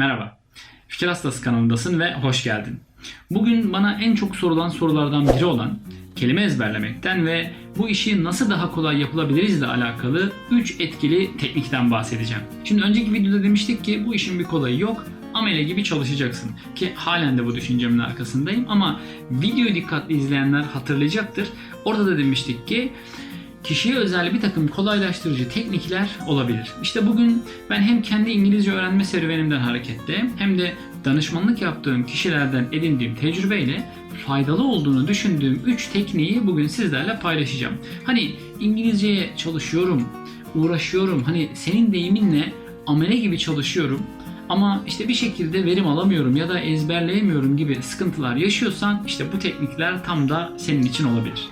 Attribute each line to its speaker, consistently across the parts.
Speaker 1: Merhaba. Fikir Hastası kanalındasın ve hoş geldin. Bugün bana en çok sorulan sorulardan biri olan kelime ezberlemekten ve bu işi nasıl daha kolay yapılabiliriz ile alakalı 3 etkili teknikten bahsedeceğim. Şimdi önceki videoda demiştik ki bu işin bir kolayı yok amele gibi çalışacaksın. Ki halen de bu düşüncemin arkasındayım ama videoyu dikkatli izleyenler hatırlayacaktır. Orada da demiştik ki kişiye özel bir takım kolaylaştırıcı teknikler olabilir. İşte bugün ben hem kendi İngilizce öğrenme serüvenimden hareketle hem de danışmanlık yaptığım kişilerden edindiğim tecrübeyle faydalı olduğunu düşündüğüm 3 tekniği bugün sizlerle paylaşacağım. Hani İngilizceye çalışıyorum, uğraşıyorum. Hani senin deyiminle amele gibi çalışıyorum ama işte bir şekilde verim alamıyorum ya da ezberleyemiyorum gibi sıkıntılar yaşıyorsan işte bu teknikler tam da senin için olabilir.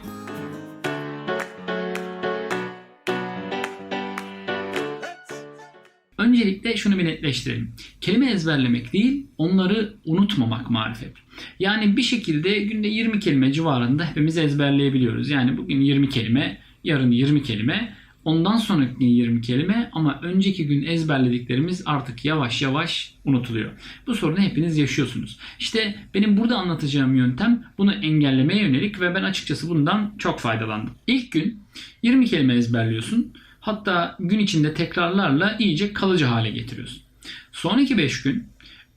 Speaker 1: Öncelikle şunu bir netleştirelim. Kelime ezberlemek değil, onları unutmamak marifet. Yani bir şekilde günde 20 kelime civarında hepimiz ezberleyebiliyoruz. Yani bugün 20 kelime, yarın 20 kelime, ondan sonraki gün 20 kelime ama önceki gün ezberlediklerimiz artık yavaş yavaş unutuluyor. Bu sorunu hepiniz yaşıyorsunuz. İşte benim burada anlatacağım yöntem bunu engellemeye yönelik ve ben açıkçası bundan çok faydalandım. İlk gün 20 kelime ezberliyorsun. Hatta gün içinde tekrarlarla iyice kalıcı hale getiriyorsun. Sonraki 5 gün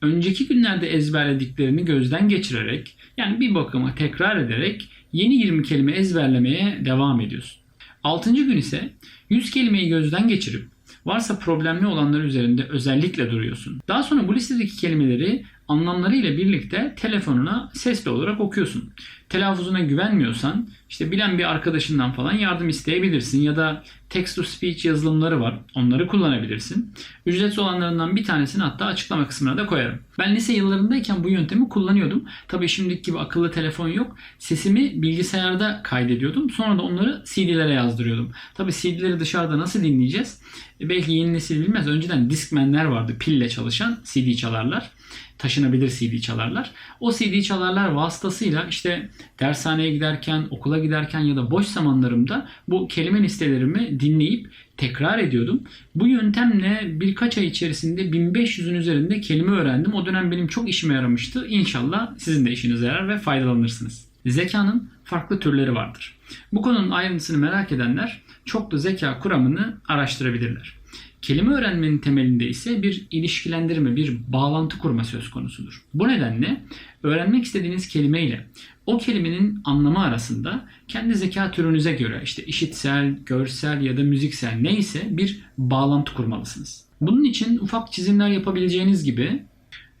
Speaker 1: önceki günlerde ezberlediklerini gözden geçirerek yani bir bakıma tekrar ederek yeni 20 kelime ezberlemeye devam ediyorsun. 6. gün ise 100 kelimeyi gözden geçirip varsa problemli olanlar üzerinde özellikle duruyorsun. Daha sonra bu listedeki kelimeleri anlamlarıyla birlikte telefonuna sesli olarak okuyorsun. Telaffuzuna güvenmiyorsan işte bilen bir arkadaşından falan yardım isteyebilirsin ya da text to speech yazılımları var. Onları kullanabilirsin. Ücretsiz olanlarından bir tanesini hatta açıklama kısmına da koyarım. Ben lise yıllarındayken bu yöntemi kullanıyordum. Tabii şimdiki gibi akıllı telefon yok. Sesimi bilgisayarda kaydediyordum. Sonra da onları CD'lere yazdırıyordum. Tabii CD'leri dışarıda nasıl dinleyeceğiz? E belki yeni nesil bilmez. Önceden Discman'ler vardı. Pille çalışan CD çalarlar taşınabilir CD çalarlar. O CD çalarlar vasıtasıyla işte dershaneye giderken, okula giderken ya da boş zamanlarımda bu kelime listelerimi dinleyip tekrar ediyordum. Bu yöntemle birkaç ay içerisinde 1500'ün üzerinde kelime öğrendim. O dönem benim çok işime yaramıştı. İnşallah sizin de işinize yarar ve faydalanırsınız. Zekanın farklı türleri vardır. Bu konunun ayrıntısını merak edenler çoklu zeka kuramını araştırabilirler. Kelime öğrenmenin temelinde ise bir ilişkilendirme, bir bağlantı kurma söz konusudur. Bu nedenle öğrenmek istediğiniz kelimeyle o kelimenin anlamı arasında kendi zeka türünüze göre işte işitsel, görsel ya da müziksel neyse bir bağlantı kurmalısınız. Bunun için ufak çizimler yapabileceğiniz gibi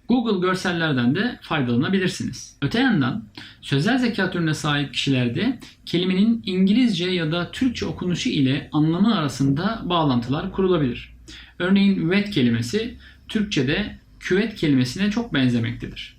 Speaker 1: Google görsellerden de faydalanabilirsiniz. Öte yandan sözel zeka türüne sahip kişilerde kelimenin İngilizce ya da Türkçe okunuşu ile anlamı arasında bağlantılar kurulabilir. Örneğin wet kelimesi Türkçe'de küvet kelimesine çok benzemektedir.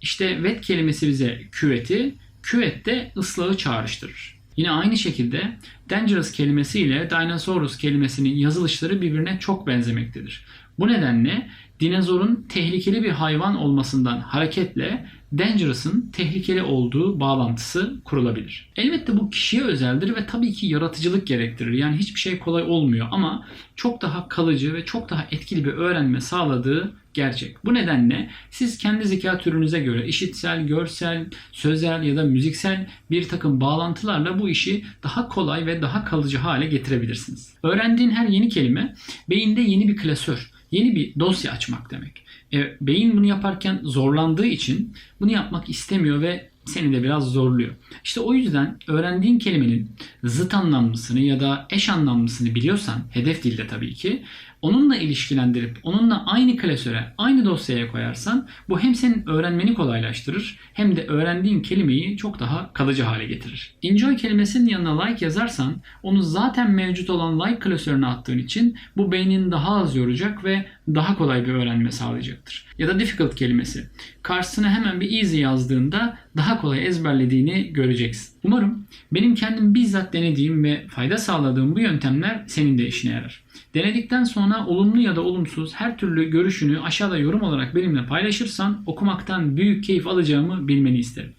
Speaker 1: İşte wet kelimesi bize küveti, küvet de ıslahı çağrıştırır. Yine aynı şekilde dangerous kelimesi ile dinosaurus kelimesinin yazılışları birbirine çok benzemektedir. Bu nedenle dinozorun tehlikeli bir hayvan olmasından hareketle dangerous'ın tehlikeli olduğu bağlantısı kurulabilir. Elbette bu kişiye özeldir ve tabii ki yaratıcılık gerektirir. Yani hiçbir şey kolay olmuyor ama çok daha kalıcı ve çok daha etkili bir öğrenme sağladığı gerçek. Bu nedenle siz kendi zeka türünüze göre işitsel, görsel, sözel ya da müziksel bir takım bağlantılarla bu işi daha kolay ve daha kalıcı hale getirebilirsiniz. Öğrendiğin her yeni kelime beyinde yeni bir klasör, yeni bir dosya açmak demek. E, beyin bunu yaparken zorlandığı için bunu yapmak istemiyor ve seni de biraz zorluyor. İşte o yüzden öğrendiğin kelimenin zıt anlamlısını ya da eş anlamlısını biliyorsan, hedef dilde tabii ki, onunla ilişkilendirip onunla aynı klasöre, aynı dosyaya koyarsan bu hem senin öğrenmeni kolaylaştırır hem de öğrendiğin kelimeyi çok daha kalıcı hale getirir. Enjoy kelimesinin yanına like yazarsan onu zaten mevcut olan like klasörüne attığın için bu beynin daha az yoracak ve daha kolay bir öğrenme sağlayacaktır. Ya da difficult kelimesi. Karşısına hemen bir easy yazdığında daha kolay ezberlediğini göreceksin. Umarım benim kendim bizzat denediğim ve fayda sağladığım bu yöntemler senin de işine yarar. Denedikten sonra olumlu ya da olumsuz her türlü görüşünü aşağıda yorum olarak benimle paylaşırsan okumaktan büyük keyif alacağımı bilmeni isterim.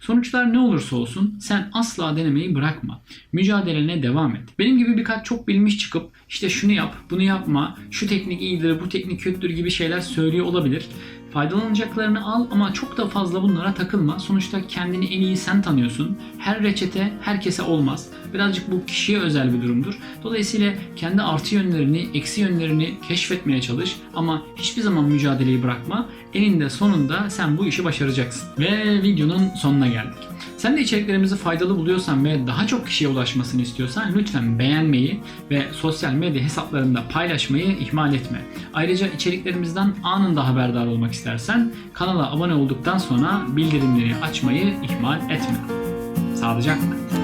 Speaker 1: Sonuçlar ne olursa olsun sen asla denemeyi bırakma. Mücadelene devam et. Benim gibi birkaç çok bilmiş çıkıp işte şunu yap, bunu yapma, şu teknik iyidir, bu teknik kötüdür gibi şeyler söylüyor olabilir. Faydalanacaklarını al ama çok da fazla bunlara takılma. Sonuçta kendini en iyi sen tanıyorsun. Her reçete herkese olmaz. Birazcık bu kişiye özel bir durumdur. Dolayısıyla kendi artı yönlerini, eksi yönlerini keşfetmeye çalış ama hiçbir zaman mücadeleyi bırakma. Eninde sonunda sen bu işi başaracaksın. Ve videonun sonuna geldik. Sen de içeriklerimizi faydalı buluyorsan ve daha çok kişiye ulaşmasını istiyorsan lütfen beğenmeyi ve sosyal medya hesaplarında paylaşmayı ihmal etme. Ayrıca içeriklerimizden anında haberdar olmak istersen kanala abone olduktan sonra bildirimleri açmayı ihmal etme. Sağlıcakla.